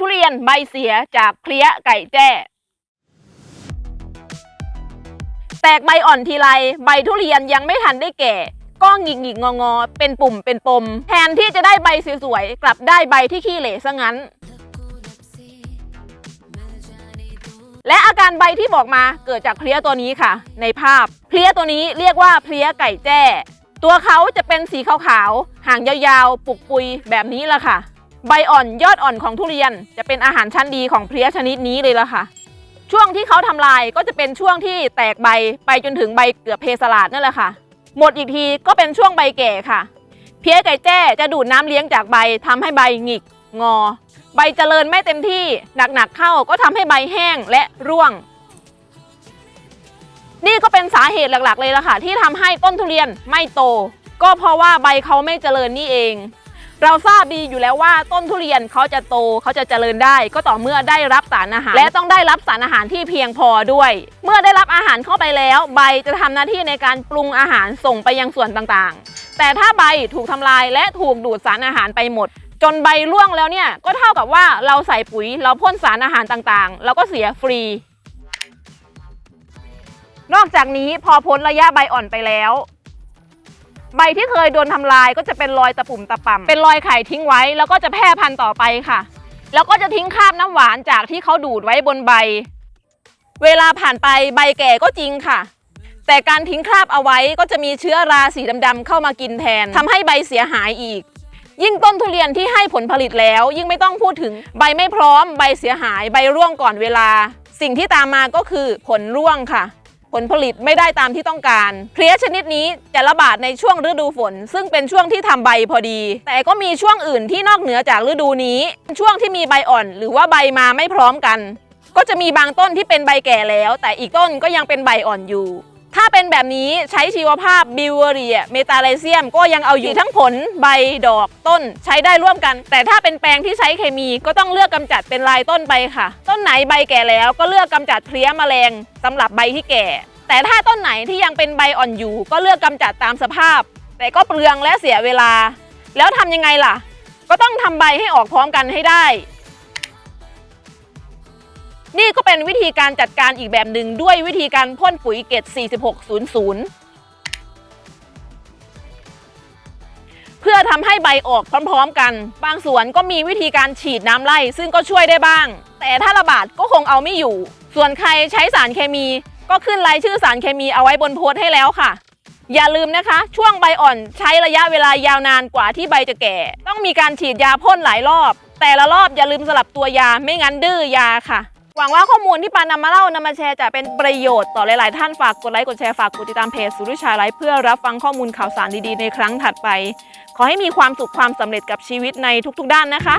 ทุเรียนใบเสียจากเพลี้ยไก่แจ้ แตกใบอ่อนทีไรใบทุเรียนยังไม่ทันได้แก่ ก็หงิกหงิกงองอเป็นปุ่มเป็นปม แทนที่จะได้ใบสวยๆกลับได้ใบที่ขี้เหร่ซะงั้น และอาการใบที่บอกมาเกิดจากเพลี้ยตัวนี้ค่ะ ในภาพ เพลี้ยตัวนี้เรียกว่าเพลี้ยไก่แจ้ ตัวเขาจะเป็นสีขาวๆหางยาวๆปุกปุยแบบนี้ละค่ะ ใบอ่อนยอดอ่อนของทุเรียน จะเป็นอาหารชั้นดีของเพลี้ยชนิดนี้เลยละค่ะ ช่วงที่เขาทำลายก็จะเป็นช่วงที่แตกใบไปจนถึงใบเกือบเพสลาดนั่นแหละค่ะ หมดอีกทีก็เป็นช่วงใบแก่ค่ะ เพี้ยไก่แจ้จะดูดน้ำเลี้ยงจากใบทำให้ใบหงิกงอ ใบเจริญไม่เต็มที่หนักๆเข้าก็ทำให้ใบแห้งและร่วง นี่ก็เป็นสาเหตุหลักๆ เลยล่ะค่ะ ที่ทำให้ต้นทุเรียนไม่โต ก็เพราะว่าใบเขาไม่เจริญนี่เอง เราทราบดีอยู่แล้วว่าต้นทุเรียนเขาจะโตเขาจะเจริญได้ ก็ต่อเมื่อได้รับสารอาหาร และต้องได้รับสารอาหารที่เพียงพอด้วย เมื่อได้รับอาหารเข้าไปแล้ว ใบจะทำหน้าที่ในการปรุงอาหารส่งไปยังส่วนต่างๆ แต่ถ้าใบถูกทำลายและถูกดูดสารอาหารไปหมด จนใบร่วงแล้วเนี่ยก็เท่ากับว่าเราใส่ปุ๋ยเราพ่นสารอาหารต่างๆ เราก็เสียฟรีนอกจากนี้พอพ้นระยะใบอ่อนไปแล้ว ใบที่เคยโดนทำลายก็จะเป็นรอยตะปุ่มตะป่ำเป็นรอยไข่ทิ้งไว้ แล้วก็จะแพร่พันธุ์ต่อไปค่ะ แล้วก็จะทิ้งคราบน้ำหวานจากที่เขาดูดไว้บนใบ เวลาผ่านไปใบแก่ก็จริงค่ะ แต่การทิ้งคราบเอาไว้ก็จะมีเชื้อราสีดำๆเข้ามากินแทนทำให้ใบเสียหายอีกยิ่งต้นทุเรียนที่ให้ผลผลิตแล้ว ยิ่งไม่ต้องพูดถึงใบไม่พร้อม ใบเสียหาย ใบร่วงก่อนเวลา สิ่งที่ตามมาก็คือผลร่วงค่ะ ผลผลิตไม่ได้ตามที่ต้องการ เพลี้ยชนิดนี้จะระบาดในช่วงฤดูฝน ซึ่งเป็นช่วงที่ทำใบพอดี แต่ก็มีช่วงอื่นที่นอกเหนือจากฤดูนี้ ช่วงที่มีใบอ่อน หรือว่าใบมาไม่พร้อมกัน ก็จะมีบางต้นที่เป็นใบแก่แล้ว แต่อีกต้นก็ยังเป็นใบอ่อนอยู่ ถ้าเป็นแบบนี้ใช้ชีวภาพบิวเวอรียเมตาไลเซียมก็ยังเอาอยู่ทั้งผลใบดอกต้นใช้ได้ร่วมกัน แต่ถ้าเป็นแปลงที่ใช้เคมีก็ต้องเลือกกำจัดเป็นรายต้นไปค่ะ ต้นไหนใบแก่แล้วก็เลือกกำจัดเพลี้ยแมลงสำหรับใบที่แก่ แต่ถ้าต้นไหนที่ยังเป็นใบอ่อนอยู่ ก็เลือกกำจัดตามสภาพ แต่ก็เปลืองและเสียเวลา แล้วทำยังไงล่ะ ก็ต้องทำใบให้ออกพร้อมกันให้ได้ นี่ก็เป็นวิธีการจัดการอีกแบบหนึ่งด้วยวิธีการพ่นปุ๋ยเกต4600 เพื่อทำให้ใบออกพร้อมๆกัน บางสวนก็มีวิธีการฉีดน้ำไล่ซึ่งก็ช่วยได้บ้าง แต่ถ้าระบาดก็คงเอาไม่อยู่ ส่วนใครใช้สารเคมี ก็ขึ้นรายชื่อสารเคมีเอาไว้บนโพสต์ให้แล้วค่ะ อย่าลืมนะคะ ช่วงใบอ่อนใช้ระยะเวลายาวนานกว่าที่ใบจะแก่ ต้องมีการฉีดยาพ่นหลายรอบ แต่ละรอบอย่าลืมสลับตัวยาไม่งั้นดื้อยาค่ะหวังว่าข้อมูลที่ปานนำมาเล่านำมาแชร์จะเป็นประโยชน์ต่อหลาย ๆ ท่านฝากกดไลค์กดแชร์ฝากกดติดตามเพจสุริชาไลฟ์เพื่อรับฟังข้อมูลข่าวสารดี ๆ ในครั้งถัดไป ขอให้มีความสุขความสำเร็จกับชีวิตในทุก ๆ ด้านนะคะ